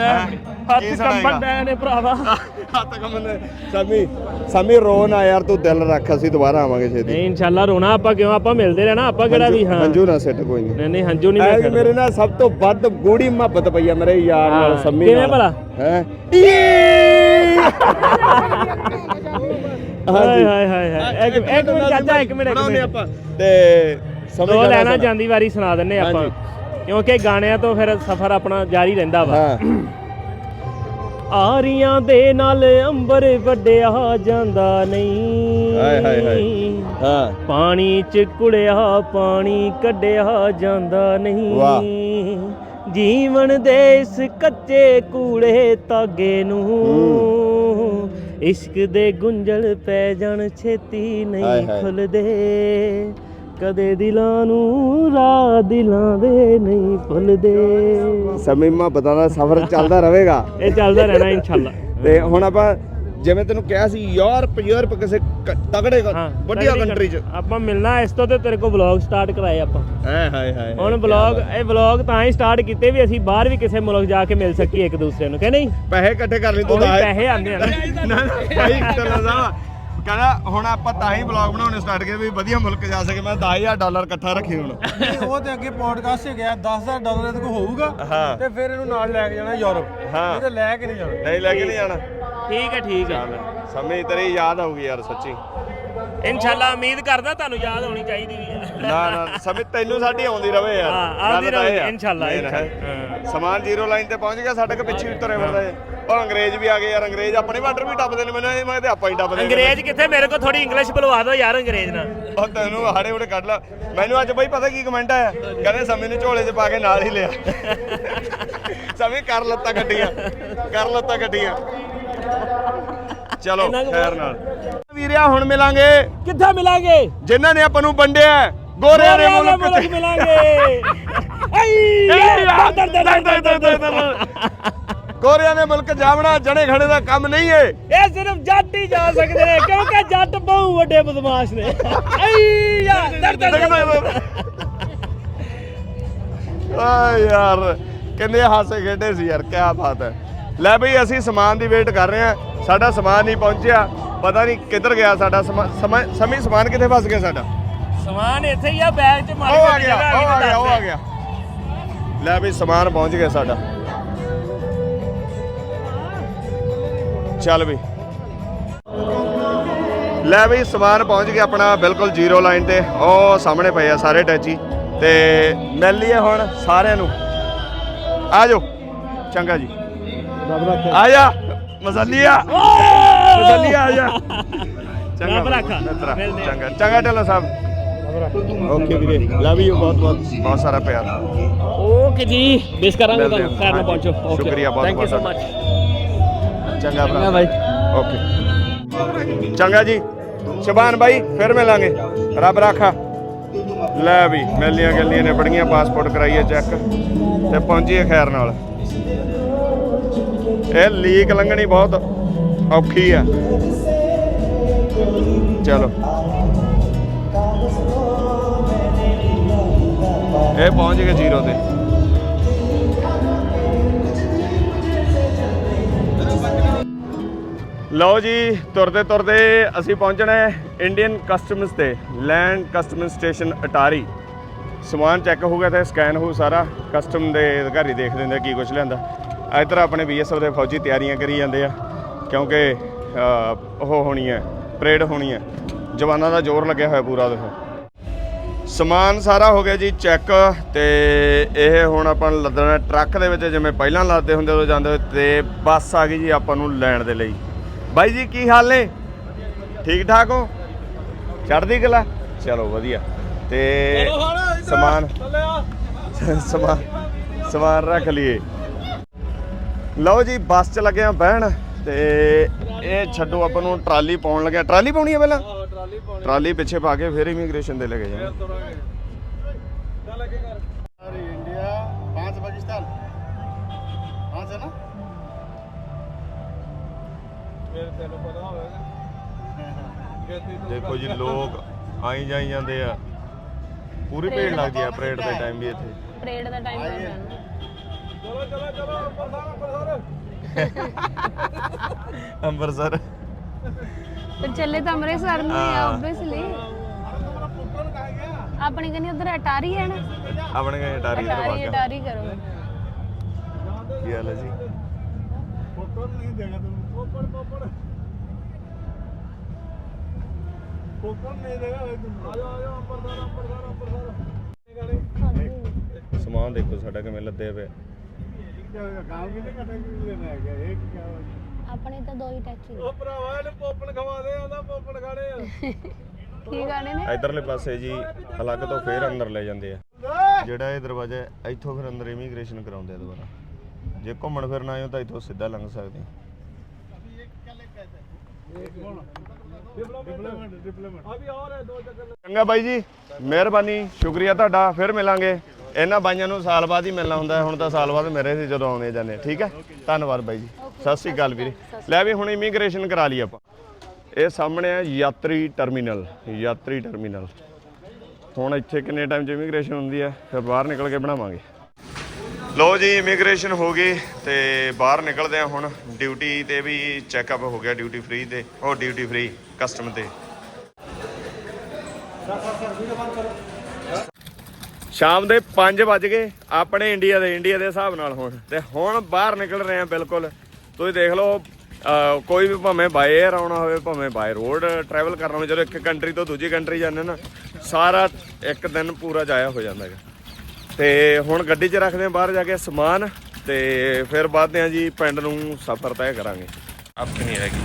ਹੱਥ ਕੀ ਸੁਣਾਏਗਾ? ਕੰਬਣ ਡੈ ਨੇ ਭਰਾਵਾ। ਹੱਥ ਕੰਬਣ ਦੇ ਸਮੀ ਸਮੀ ਰੋ ਨਾ ਯਾਰ ਤੂੰ ਦਿਲ ਰੱਖ ਅਸੀਂ ਦੁਬਾਰਾ ਆਵਾਂਗੇ ਛੇਤੀ। ਨਹੀਂ ਇਨਸ਼ਾਅੱਲਾ ਰੋਣਾ ਆਪਾਂ ਕਿਉਂ ਆਪਾਂ ਮਿਲਦੇ ਰਹਿਣਾ ਆਪਾਂ ਕਿਹੜਾ ਵੀ ਹਾਂ। ਮੰਜੂ ਨਾ ਸਿੱਟ ਕੋਈ ਨਹੀਂ। ਨਹੀਂ ਨਹੀਂ ਹੰਝੂ ਨਹੀਂ ਐ ਵੇਖਣਾ। ਮੇਰੇ ਨਾਲ ਸਭ ਤੋਂ ਵੱਧ ਗੂੜੀ ਮੁਹੱਬਤ ਪਈ ਆ ਮੇਰੇ ਯਾਰ ਨਾਲ ਹਾਂ, ਸੰਮੀ ਕਿਵੇਂ ਭਲਾ? ਹੈ? ਹਾਏ ਹਾਏ ਹਾਏ ਹਾਏ। ਇੱਕ ਇੱਕ ਮਿੰਟ ਚਾਚਾ ਇੱਕ ਮਿੰਟ ਇੱਕ ਬਣਾਉਂਦੇ ਮਿੰਟ। ਆਪਾਂ। ਤੇ ਸਮੀ ਦੋ ਗਾਣਾ ਲੈਣਾ। ਜਾਂਦੀ ਵਾਰੀ ਸੁਣਾ ਦਿੰਨੇ ਆਪਾਂ। ਕਿਉਂਕਿ ਗਾਣਿਆਂ ਤੋਂ ਫਿਰ ਸਫ਼ਰ ਆਪਣਾ ਜਾਰੀ ਰਹਿੰਦਾ ਵਾ। ਹਾਂ। ਆਰੀਆਂ ਦੇ ਨਾਲ ਅੰਬਰ ਵੱਡਿਆ ਜਾਂਦਾ ਨਹੀਂ। ਹਾਏ ਹਾਏ ਹਾਏ। ਹਾਂ। ਪਾਣੀ ਚ ਕੁੜਿਆ ਪਾਣੀ ਕੱਢਿਆ ਜਾਂਦਾ ਨਹੀਂ। ਵਾਹ। ਜੀਵਨ ਦੇ ਇਸ ਕੱਚੇ ਕੂੜੇ ਤਾਗੇ ਨੂੰ ਇਸ਼ਕ ਦੇ ਗੁੰਝਲ ਪੈ ਜਾਣ ਛੇਤੀ ਨਹੀਂ। ਖੁੱਲਦੇ। ਕਦੇ ਦਿਲਾਂ ਨੂੰ ਰਾਹ ਦਿਲਾਂ ਦੇ ਨਹੀਂ ਭੁੱਲਦੇ। ਸਮੀ ਮੁਹੱਬਤਾਂ ਦਾ ਸਫ਼ਰ ਚੱਲਦਾ ਰਹੇਗਾ। ਇਹ ਚੱਲਦਾ ਰਹਿਣਾ ਇਨਸ਼ਾਅੱਲਾ। ਤੇ ਹੁਣ ਆਪਾਂ ਜਿਵੇਂ ਤੈਨੂੰ ਕਿਹਾ ਸੀ ਯੂਰਪ ਯੂਰਪ ਕਿਸੇ ਤਗੜੇ ਤਗੜੀ ਕੰਟਰੀ ਚ। ਆਪਾਂ ਮਿਲਣਾ ਇਸ ਤੋਂ ਤੇ ਤੇਰੇ ਕੋਲ ਵਲੌਗ ਸਟਾਰਟ ਕਰਾਏ ਆਪਾਂ। ਹਾਏ ਹਾਏ ਹਾਏ ਹੁਣ ਵਲੌਗ ਇਹ ਵਲੌਗ ਤਾਂ ਹੀ ਸਟਾਰਟ ਕੀਤੇ ਵੀ ਅਸੀਂ ਬਾਹਰ ਵੀ ਕਿਸੇ ਮੁਲਕ ਜਾ ਕੇ ਮਿਲ ਸਕੀਏ ਇੱਕ ਦੂਸਰੇ ਨੂੰ ਕਿ ਨਹੀਂ? ਪੈਸੇ ਇਕੱਠੇ ਕਰ ਲਈ ਤੂੰ ਪੈਸੇ ਆਉਂਦੇ ਆ ਨਾ। ਨਾ ਭਾਈ ਸਾਹਿਬ ਕਹਿੰਦਾ ਹੁਣ ਆਪਾਂ ਤਾਂ ਹੀ ਬਲੌਗ ਬਣਾਉਣੇ ਸਟਾਰਟ ਕੀਤੇ ਵੀ ਵਧੀਆ ਮੁਲਕ ਜਾ ਸਕੇ। ਮੈਂ 10000 ਡਾਲਰ ਇਕੱਠਾ ਰੱਖੀ ਹੁਣ। ਉਹ ਤੇ ਅੱਗੇ ਪੋਡਕਾਸਟ 'ਚ ਗਿਆ 10000 ਡਾਲਰ ਇਹਦੇ ਕੋਲ ਹੋਊਗਾ ਹਾਂ। ਤੇ ਫਿਰ ਇਹਨੂੰ ਨਾਲ ਲੈ ਕੇ ਜਾਣਾ ਯੂਰਪ। ਹਾਂ। ਇਹ ਤੇ ਲੈ ਕੇ ਨਹੀਂ ਜਾਣਾ। ਨਹੀਂ ਲੈ ਕੇ ਨਹੀਂ ਜਾਣਾ। ਠੀਕ ਹੈ ਠੀਕ ਹੈ। ਸਮੇਂ ਤੇਰੀ ਯਾਦ ਆਊਗੀ ਯਾਰ ਸੱਚੀ। ਇਨਸ਼ਾਅੱਲਾ ਉਮੀਦ ਕਰਦਾ ਤੁਹਾਨੂੰ ਯਾਦ ਹੋਣੀ ਚਾਹੀਦੀ ਵੀ ਹੈ ਨਾ ਨਾ ਸਮੇਂ ਤੈਨੂੰ ਸਾਡੀ ਆਉਂਦੀ ਰਵੇ ਯਾਰ। ਹਾਂ, ਆਉਂਦੀ ਗੱਲ ਤਾਂ ਇਹ ਰਵੇ, ਆ। ਇਨਸ਼ਾਅੱਲਾ, ਮੇਨ ਹੈ। ਇਨਸ਼ਾਅੱਲਾ। ਸਮਾਨ ਜ਼ੀਰੋ ਲਾਈਨ ਤੇ ਪਹੁੰਚ ਗਿਆ ਸਾਡੇ ਕੋ ਪਿੱਛੇ ਉਤਰੇ ਏ ਉਹ ਅੰਗਰੇਜ਼ ਵੀ ਆ ਗਏ ਯਾਰ ਅੰਗਰੇਜ਼ ਆਪਣੇ ਬਾਰਡਰ ਵੀ ਟੱਪਦੇ ਨੇ ਮੈਨੂੰ ਇਹ ਮੈਂ ਤੇ ਆਪਾਂ ਹੀ ਟੱਪਦੇ ਨੇ। ਅੰਗਰੇਜ਼ ਕਿੱਥੇ? ਮੇਰੇ ਕੋਲ ਥੋੜੀ ਇੰਗਲਿਸ਼ ਬੁਲਵਾ ਦਿਓ ਯਾਰ ਅੰਗਰੇਜ਼ ਨਾਲ। ਉਹ ਤੈਨੂੰ ਹਾੜੇ ਉੜੇ ਕੱਢ ਲਾ। ਮੈਨੂੰ ਅੱਜ ਬਈ ਪਤਾ ਕੀ ਕਮੈਂਟ ਆਇਆ? ਕਹਿੰਦੇ ਸਮੇਂ ਨੂੰ ਝੋਲੇ 'ਚ ਪਾ ਕੇ ਨਾਲ ਹੀ ਲਿਆ। ਸਮੇਂ ਕਰ ਲੱਤਾਂ ਗੱਡੀਆਂ ਕਰ ਲੱਤਾਂ ਗੱਡੀਆਂ ਚਲੋ ਖੈਰ ਨਾਲ। ਵੀਰਿਆ ਹੁਣ ਮਿਲਾਂਗੇ। ਕਿੱਥੇ ਮਿਲਾਂਗੇ? ਜਿਨ੍ਹਾਂ ਨੇ ਆਪਾਂ ਨੂੰ ਵੰਡਿਆ ਹੈ, ਗੋਰਿਆਂ ਦੇ ਮੁਲਕ 'ਚ। ਮਿਲਾਂਗੇ। ਆਈ ਦਰ ਦਰ ਦਰ ਦਰ ਦਰ ਦਰ ਗੋਰਿਆਂ ਦੇ ਮੁਲਕ ਜਾਵਣਾ ਜਣੇ ਖੜੇ ਦਾ ਕੰਮ ਨਹੀਂ ਏ। ਇਹ ਸਿਰਫ ਜੱਟ ਹੀ ਜਾ ਸਕਦੇ ਨੇ ਕਿਉਂਕਿ ਜੱਟ ਬਹੁ ਵੱਡੇ ਬਦਮਾਸ਼ ਨੇ। ਆਈ ਯਾ ਦਰ ਦਰ ਦਰ ਆ ਯਾਰ ਕਿੰਨੇ ਹਾਸੇ ਖੇਡੇ ਸੀ ਯਾਰ ਕੀ ਬਾਤ ਹੈ। ਲੈ ਬਈ ਅਸੀਂ ਸਮਾਨ ਦੀ ਵੇਟ ਕਰ ਰਹੇ ਹਾਂ। ਸਾਡਾ ਸਮਾਨ ਨਹੀਂ ਪਹੁੰਚਿਆ। ਪਤਾ ਨਹੀਂ ਕਿੱਧਰ ਗਿਆ ਸਾਡਾ ਸਮਾ- ਸਮਾ- ਸਮੀ ਸਮਾਨ ਕਿੱਥੇ ਫਸ ਗਿਆ ਸਾਡਾ? ਸਮਾਨ ਇੱਥੇ ਹੀ ਆ ਬੈਗ 'ਚ ਮਾਰੀ ਉਹ ਆ ਗਿਆ ਉਹ ਆ ਗਿਆ ਉਹ ਆ ਗਿਆ। ਲੈ ਬਈ ਸਮਾਨ ਪਹੁੰਚ ਗਿਆ ਸਾਡਾ। ਚੱਲ ਬਈ। ਲੈ ਬਈ ਸਮਾਨ ਪਹੁੰਚ ਗਿਆ ਆਪਣਾ ਬਿਲਕੁਲ ਜ਼ੀਰੋ ਲਾਈਨ ਤੇ। ਉਹ ਸਾਹਮਣੇ ਪਏ ਆ ਸਾਰੇ ਟੈਚੀ ਤੇ ਮਿਲ ਲਈਏ ਹੁਣ ਸਾਰਿਆਂ ਨੂੰ। ਆ ਜਾਓ। ਚੰਗਾ ਜੀ। ਆ ਜਾ ਮਜ਼ਲੀਆ ਮਜ਼ਲੀਆ ਆ ਜਾ ਚੰਗਾ ਰੱਬ ਰੱਖਾ। ਚੰਗਾ ਚੰਗਾ ਢਿੱਲੋਂ ਸਾਹਿਬ ਓਕੇ ਵੀਰੇ ਲਵ ਯੂ ਬਹੁਤ ਬਹੁਤ ਬਹੁਤ ਸਾਰਾ ਪਿਆਰ ਓਕੇ ਜੀ ਮਿਸ ਕਰਾਂਗੇ ਤੁਹਾਨੂੰ। ਖੈਰ ਨੂੰ। ਪਹੁੰਚੋ ਸ਼ੁਕਰੀਆ ਬਹੁਤ ਥੈਂਕ ਯੂ ਸੋ ਬਹੁਤ। ਮਚ ਚੰਗਾ ਭਰਾ ਬਾਈ ਓਕੇ ਚੰਗਾ ਜੀ ਸ਼ਬਾਨ ਬਾਈ ਫਿਰ ਮਿਲਾਂਗੇ ਰੱਬ ਰਾਖਾ ਲੈ ਵੀ ਮਿਲੀਆਂ ਗੱਲੀਆਂ ਨੇ ਬੜੀਆਂ ਪਾਸਪੋਰਟ ਕਰਾਈਏ ਚੈੱਕ ਤੇ ਪਹੁੰਚੀਏ ਖੈਰ ਨਾਲ ਇਹ ਲੀਕ ਲੰਘਣੀ ਬਹੁਤ ਔਖੀ ਆ। ਚਲੋ। ਇਹ ਪਹੁੰਚ ਗਏ ਜ਼ੀਰੋ ਤੇ। ਲਓ ਜੀ, ਤੁਰਦੇ ਤੁਰਦੇ ਅਸੀਂ ਪਹੁੰਚਣਾ ਹੈ ਇੰਡੀਅਨ ਕਸਟਮਸ ਤੇ ਲੈਂਡ ਕਸਟਮਸ ਸਟੇਸ਼ਨ ਅਟਾਰੀ। ਸਮਾਨ ਚੈੱਕ ਹੋ ਗਿਆ ਤੇ ਸਕੈਨ ਹੋ ਸਾਰਾ। ਕਸਟਮ ਦੇ ਅਧਿਕਾਰੀ ਦੇਖ ਲੈਂਦੇ ਕੀ ਕੁਝ ਲਿਆਂਦਾ। ਇੱਧਰ ਆਪਣੇ ਬੀਐਸਐਫ ਦੇ ਫੌਜੀ ਤਿਆਰੀਆਂ ਕਰੀ ਜਾਂਦੇ ਆ ਕਿਉਂਕਿ ਉਹ ਹੋਣੀ ਹੈ ਪਰੇਡ ਹੋਣੀ ਹੈ। ਜਵਾਨਾਂ ਦਾ ਜ਼ੋਰ ਲੱਗਿਆ ਹੋਇਆ ਪੂਰਾ ਦੇਖੋ। ਸਮਾਨ ਸਾਰਾ ਹੋ ਗਿਆ ਜੀ ਚੈੱਕ ਤੇ ਇਹ ਹੁਣ ਆਪਾਂ ਲੱਦਣਾ ਟਰੱਕ ਦੇ ਵਿੱਚ ਜਿਵੇਂ ਪਹਿਲਾਂ ਲੱਦਦੇ ਹੁੰਦੇ ਉਦੋਂ ਜਾਂਦੇ ਤੇ ਬੱਸ ਆ ਗਈ ਜੀ ਆਪਾਂ ਨੂੰ ਲੈਣ ਦੇ ਲਈ। ਬਾਈ ਜੀ ਕੀ ਹਾਲ ਨੇ? ਠੀਕ ਠਾਕ ਹੋ? ਚੜ੍ਹਦੀ ਕਲਾ? ਚਲੋ ਵਧੀਆ। ਤੇ ਸਮਾਨ ਸਮਾਨ ਸਮਾਨ ਰੱਖ ਲਈਏ। ਲਓ ਜੀ ਬੱਸ 'ਚ ਲੱਗੇ ਆ ਬਹਿਣ ਤੇ ਇਹ ਛੱਡੋ ਆਪਾਂ ਨੂੰ ਟਰਾਲੀ ਪਾਉਣ ਲੱਗਿਆ। ਟਰਾਲੀ ਪਾਉਣੀ ਹੈ ਪਹਿਲਾਂ? ਟਰਾਲੀ ਪਿੱਛੇ ਪਾ ਕੇ ਫਿਰ ਇਮੀਗ੍ਰੇਸ਼ਨ ਦੇ ਲੈ ਕੇ ਦੇਖੋ ਜੀ ਲੋਕ ਆਈ ਜਾਈ ਜਾਂਦੇ ਆ। ਪੂਰੀ ਭੀੜ ਲੱਗਦੀ ਆ ਪਰੇਡ ਦੇ ਟਾਈਮ ਵੀ ਇੱਥੇ। ਪਰੇਡ ਦਾ ਟਾਈਮ ਹੋ ਚਲੋ ਚਲੋ ਚਲੋ ਅੰਬਰਸਰ ਅੰਬਰਸਰ। ਅੰਮ੍ਰਿਤਸਰ ਪਰ ਚੱਲੇ ਤਾਂ ਅੰਮ੍ਰਿਤਸਰ ਨੂੰ ਹੀ ਆ ਹਾਂ। ਆਬਵੀਅਸਲੀ ਆਪਣੇ ਕਨੀ ਉਧਰ ਅਟਾਰੀ ਹੈ ਨਾ। ਆਪਣੇ ਗਏ ਟਾਰੀ ਤੋਂ ਅਟਾਰੀ ਅਟਾਰੀ ਕਰੋ। ਕੀ ਹਾਲ ਹੈ ਜੀ? ਫੋਟੋ ਨਹੀਂ ਦੇਗਾ ਤੈਨੂੰ। ਪੋਪੜ ਪੋਪੜ ਪੋਪੜ ਨਹੀਂ ਦੇਗਾ ਤੈਨੂੰ। ਆ ਜਾ ਆ ਜਾ ਅੰਬਰਸਰ ਅੰਬਰਸਰ ਅੰਬਰਸਰ। ਸਮਾਨ ਦੇਖੋ ਸਾਡਾ ਕਿਵੇਂ ਲੱਦੇ ਪਏ। ਗਾਂਵ ਕਿਤੇ ਕਟਾ ਕਿ ਲੈਣਾ ਹੈਗਾ ਇਹ ਕੀ ਕਿਹਾ ਆਪਣੇ ਤਾਂ ਦੋ ਹੀ ਟੈਕਸੀ ਉਹ ਭਰਾਵਾ ਇਹਨੂੰ ਪੋਪੜ ਖਵਾ ਦੇ ਉਹਦਾ ਪੋਪੜ ਖਾਣੇ ਆ ਕੀ ਗਾਣੇ ਨੇ ਇਧਰਲੇ ਪਾਸੇ ਜੀ ਅਲੱਗ ਤੋਂ ਫੇਰ ਅੰਦਰ ਲੈ ਜਾਂਦੇ ਆ ਜਿਹੜਾ ਇਹ ਦਰਵਾਜ਼ਾ ਹੈ, ਇੱਥੋਂ ਫਿਰ ਅੰਦਰ ਇਮੀਗ੍ਰੇਸ਼ਨ ਕਰਾਉਂਦੇ ਆ ਦੁਬਾਰਾ ਜੇ ਘੁੰਮਣ ਫਿਰਨ ਆਏ ਹੋ ਤਾਂ ਇੱਥੋਂ ਸਿੱਧਾ ਲੰਘ ਸਕਦੇ ਆ ਡਿਪਲੋਮੈਂਟ ਡਿਪਲੋਮੈਂਟ ਅਭੀ और है दो चक्कर ਚੰਗਾ ਬਾਈ ਜੀ ਮਿਹਰਬਾਨੀ ਸ਼ੁਕਰੀਆ ਤੁਹਾਡਾ ਫਿਰ ਮਿਲਾਂਗੇ ਇਹਨਾਂ ਬਾਈਆਂ ਨੂੰ ਸਾਲ ਬਾਅਦ ਹੀ ਮਿਲਣਾ ਹੁੰਦਾ। ਹੁਣ ਤਾਂ ਸਾਲ ਬਾਅਦ ਮੇਰੇ ਸੀ ਜਦੋਂ ਆਉਂਦੇ ਜਾਂਦੇ ਠੀਕ ਹੈ? ਧੰਨਵਾਦ ਬਾਈ ਜੀ। ਸਤਿ ਸ੍ਰੀ ਅਕਾਲ ਵੀਰੇ। ਲੈ ਵੀ ਹੁਣ ਇਮੀਗ੍ਰੇਸ਼ਨ ਕਰਾ ਲਈ ਆਪਾਂ। ਇਹ ਸਾਹਮਣੇ ਹੈ ਯਾਤਰੀ ਟਰਮੀਨਲ। ਯਾਤਰੀ ਟਰਮੀਨਲ। ਹੁਣ ਇੱਥੇ ਕਿੰਨੇ ਟਾਈਮ 'ਚ ਇਮੀਗ੍ਰੇਸ਼ਨ ਹੁੰਦੀ ਹੈ? ਫਿਰ ਬਾਹਰ ਨਿਕਲ ਕੇ ਬਣਾਵਾਂਗੇ। ਲੋ ਜੀ ਇਮੀਗ੍ਰੇਸ਼ਨ ਹੋ ਗਈ ਤੇ ਬਾਹਰ ਨਿਕਲਦੇ ਆ ਹੁਣ। ਡਿਊਟੀ ਤੇ ਵੀ ਚੈੱਕਅਪ ਹੋ ਗਿਆ ਡਿਊਟੀ ਫ੍ਰੀ ਤੇ। ਉਹ ਡਿਊਟੀ ਫ੍ਰੀ ਕਸਟਮ ਤੇ। ਸ਼ਾਮ ਦੇ 5 ਵੱਜ ਗਏ, ਆਪਣੇ ਇੰਡੀਆ ਦੇ ਇੰਡੀਆ ਦੇ ਹਿਸਾਬ ਨਾਲ ਹੁਣ। ਤੇ ਹੁਣ ਬਾਹਰ ਨਿਕਲ ਰਹੇ ਆ ਬਿਲਕੁਲ। ਤੁਸੀਂ ਦੇਖ ਲਓ ਕੋਈ ਵੀ ਭਾਵੇਂ ਬਾਈ 에ਅਰ ਆਉਣਾ ਹੋਵੇ, ਭਾਵੇਂ ਬਾਈ ਰੋਡ ਟਰੈਵਲ ਕਰਨਾ ਹੋਵੇ, ਜਦੋਂ ਇੱਕ ਕੰਟਰੀ ਤੋਂ ਦੂਜੀ ਕੰਟਰੀ ਜਾਂਦੇ ਨਾ, ਸਾਰਾ ਇੱਕ ਦਿਨ ਪੂਰਾ ਜਾਇਆ ਹੋ ਜਾਂਦਾ ਹੈਗਾ। ਤੇ ਹੁਣ ਗੱਡੀ 'ਚ ਰੱਖਦੇ ਆ, ਬਾਹਰ ਜਾ ਕੇ ਸਮਾਨ, ਤੇ ਫਿਰ ਵੱਧਦੇ ਆ ਜੀ, ਪਿੰਡ ਨੂੰ ਸਫ਼ਰ ਤੈਅ ਕਰਾਂਗੇ। ਆਪਣੀ ਹੈਗੀ।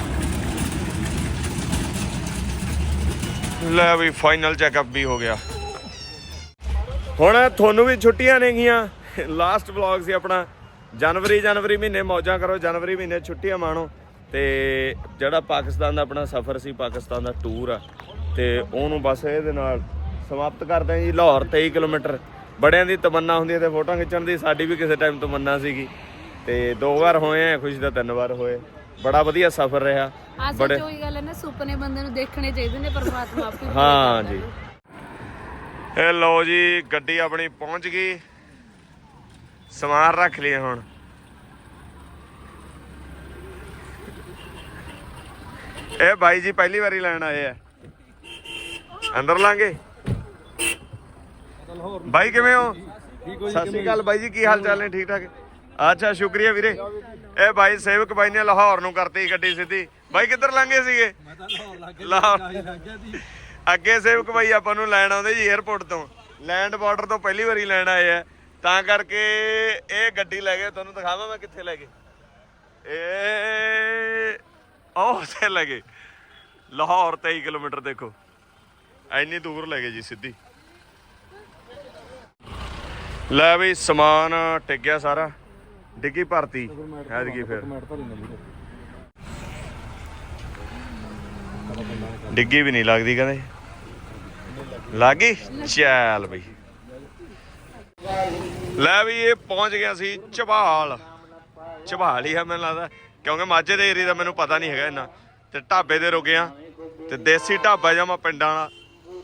ਲੈ ਵੀ ਫਾਈਨਲ ਚੈੱਕਅਪ ਵੀ ਹੋ ਗਿਆ। ਹੁਣ ਤੁਹਾਨੂੰ ਵੀ ਛੁੱਟੀਆਂ ਨੇਗੀਆਂ ਲਾਸਟ ਵਲੌਗ ਸੀ ਆਪਣਾ। ਜਨਵਰੀ ਜਨਵਰੀ ਮਹੀਨੇ ਮੌਜਾਂ ਕਰੋ ਜਨਵਰੀ ਮਹੀਨੇ ਛੁੱਟੀਆਂ ਮਾਣੋ। ਤੇ ਜਿਹੜਾ ਪਾਕਿਸਤਾਨ ਦਾ ਆਪਣਾ ਸਫ਼ਰ ਸੀ ਪਾਕਿਸਤਾਨ ਦਾ ਟੂਰ ਆ। ਤੇ ਉਹਨੂੰ ਬਸ ਇਹਦੇ ਨਾਲ ਸਮਾਪਤ ਕਰਦੇ ਹਾਂ ਜੀ ਲਾਹੌਰ 23 ਕਿਲੋਮੀਟਰ। ਬੜਿਆਂ ਦੀ ਤਮੰਨਾ ਹੁੰਦੀ ਹੈ ਤੇ ਫੋਟੋ ਖਿੱਚਣ ਦੀ ਸਾਡੀ ਵੀ ਕਿਸੇ ਟਾਈਮ ਤਮੰਨਾ ਸੀਗੀ। ਤੇ ਦੋ ਵਾਰ ਹੋਏ ਆ ਖੁਸ਼ੀ ਦਾ ਤਿੰਨ ਵਾਰ ਹੋਏ। ਬੜਾ ਵਧੀਆ ਸਫ਼ਰ ਰਿਹਾ। ਬੜੇ ਉਹੀ ਗੱਲ ਹੈ ਨਾ ਸੁਪਨੇ ਬੰਦੇ ਨੂੰ ਦੇਖਣੇ ਚਾਹੀਦੇ ਨੇ ਪਰਮਾਤਮਾ ਆਪੇ ਹਾਂ ਜੀ। ਇਹ ਲਓ ਜੀ ਗੱਡੀ ਆਪਣੀ ਪਹੁੰਚ ਗਈ। ਸਮਾਨ ਰੱਖ ਲਿਆ ਹੁਣ। ਇਹ ਬਾਈ ਜੀ ਪਹਿਲੀ ਵਾਰੀ ਲੈਣ ਆਏ ਆ। ਅੰਦਰ ਲਾਂਗੇ। ਬਾਈ ਕਿਵੇਂ ਹੋ? ਸਤਿ ਸ਼੍ਰੀ ਅਕਾਲ ਬਾਈ ਜੀ ਕੀ ਹਾਲ ਚਾਲ ਨੇ? ਠੀਕ ਠਾਕ? ਅੱਛਾ ਸ਼ੁਕਰੀਆ ਵੀਰੇ। ਇਹ ਬਾਈ ਸੇਵਕ ਬਾਈ ਨੇ ਲਾਹੌਰ ਨੂੰ ਕਰਤੀ ਗੱਡੀ ਸਿੱਧੀ। ਬਾਈ ਕਿੱਧਰ ਲੰਘੇ ਸੀਗੇ? ਲਾਹੌਰ ਅੱਗੇ ਸੇਵਕ ਬਾਈ ਆਪਾਂ ਨੂੰ ਲੈਣ ਆਉਂਦੇ ਜੀ 에어ਪੋਰਟ ਤੋਂ। ਲੈਂਡ ਬਾਰਡਰ ਤੋਂ ਪਹਿਲੀ ਵਾਰੀ ਲੈਣ ਆਏ ਆ। ਤਾਂ ਕਰਕੇ ਇਹ ਗੱਡੀ ਲੈ ਗਏ, ਤੁਹਾਨੂੰ ਦਿਖਾਵਾਂ ਮੈਂ ਕਿੱਥੇ ਲੈ ਗਏ। ਇਹ ਉਹ ਉੱਥੇ ਲੈ ਗਏ। ਲਾਹੌਰ 23 ਕਿਲੋਮੀਟਰ ਦੇਖੋ। ਐਨੀ ਦੂਰ ਲੈ ਗਏ ਜੀ ਸਿੱਧੀ। ਲੈ ਬਈ, ਸਮਾਨ ਟਿਕ ਗਿਆ ਸਾਰਾ। ਡਿੱਗੀ ਭਰਤੀ। ਐਤਕੀ ਫਿਰ। ਡਿੱਗੀ ਵੀ ਨਹੀਂ ਲੱਗਦੀ ਕਹਿੰਦੇ। ਗਈ? ਚੱਲ ਬਈ। ਲੈ ਵੀ ਇਹ ਪਹੁੰਚ ਗਿਆ ਸੀ ਝਬਾਲ ਝਬਾਲ ਹੀ ਹੈ ਮੈਨੂੰ ਲੱਗਦਾ। ਕਿਉਂਕਿ ਮਾਝੇ ਦੇ ਏਰੀਆ ਦਾ ਮੈਨੂੰ ਪਤਾ ਨਹੀਂ ਹੈਗਾ ਇੰਨਾ। ਤੇ ਢਾਬੇ ਦੇ ਰੁਕੇ ਆ। ਤੇ ਦੇਸੀ ਢਾਬਾ ਜਮਾ ਪਿੰਡਾਂ ਵਾਲਾ।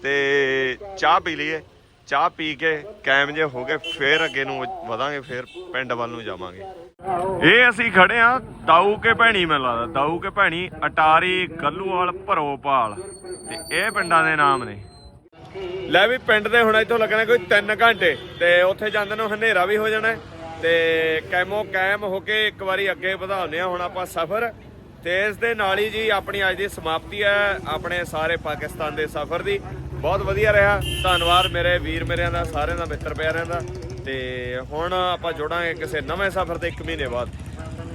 ਤੇ ਚਾਹ ਪੀ ਲਈਏ। ਚਾਹ ਪੀ ਕੇ ਕਾਇਮ ਜੇ ਹੋ ਗਏ ਫੇਰ ਅੱਗੇ ਨੂੰ ਵਧਾਂਗੇ, ਫੇਰ ਪਿੰਡ ਵੱਲ ਨੂੰ ਜਾਵਾਂਗੇ। ਇਹ ਅਸੀਂ ਖੜੇ ਆ ਦਾਊ ਕੇ ਭੈਣੀ ਮੈਨੂੰ ਲੱਗਦਾ, ਦਾਊ ਕੇ ਭੈਣੀ, ਅਟਾਰੀ, ਗੱਲੂਵਾਲ, ਭਰੋਪਾਲ। ਤੇ ਇਹ ਪਿੰਡਾਂ ਦੇ ਨਾਮ ਨੇ। ਲੈ ਵੀ ਪਿੰਡ ਦੇ ਹੁਣ ਇੱਥੋਂ ਲੱਗਣਾ ਕੋਈ 3 ਘੰਟੇ, ਤੇ ਉੱਥੇ ਜਾਂਦੇ ਨੂੰ ਹਨੇਰਾ ਵੀ ਹੋ ਜਾਣਾ। ਤੇ ਕੈਮੋ ਕੈਮ ਹੋ ਕੇ ਇੱਕ ਵਾਰੀ ਅੱਗੇ ਵਧਾਉਂਦੇ ਆ ਹੁਣ ਆਪਾਂ ਸਫ਼ਰ। ਤੇ ਇਸ ਦੇ ਨਾਲ ਹੀ ਜੀ ਆਪਣੀ ਅੱਜ ਦੀ ਸਮਾਪਤੀ ਹੈ, ਆਪਣੇ ਸਾਰੇ ਪਾਕਿਸਤਾਨ ਦੇ ਸਫ਼ਰ ਦੀ। ਬਹੁਤ ਵਧੀਆ ਰਿਹਾ। ਧੰਨਵਾਦ ਮੇਰੇ ਵੀਰ ਮੇਰਿਆਂ ਦਾ, ਸਾਰਿਆਂ ਦਾ, ਮਿੱਤਰ ਪਿਆਰਿਆਂ ਦਾ। ਤੇ ਹੁਣ ਆਪਾਂ ਜੁੜਾਂਗੇ ਕਿਸੇ ਨਵੇਂ ਸਫ਼ਰ ਤੇ 1 ਮਹੀਨੇ ਬਾਅਦ।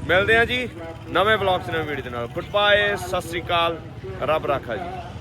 ਮਿਲਦੇ ਹਾਂ ਜੀ ਨਵੇਂ ਵਲੌਗ 'ਚ, ਨਵੀਂ ਵੀਡੀਓ ਦੇ ਨਾਲ। ਗੁੱਡ ਬਾਏ ਸਤਿ ਸ੍ਰੀ ਅਕਾਲ। ਰੱਬ ਰਾਖਾ ਜੀ।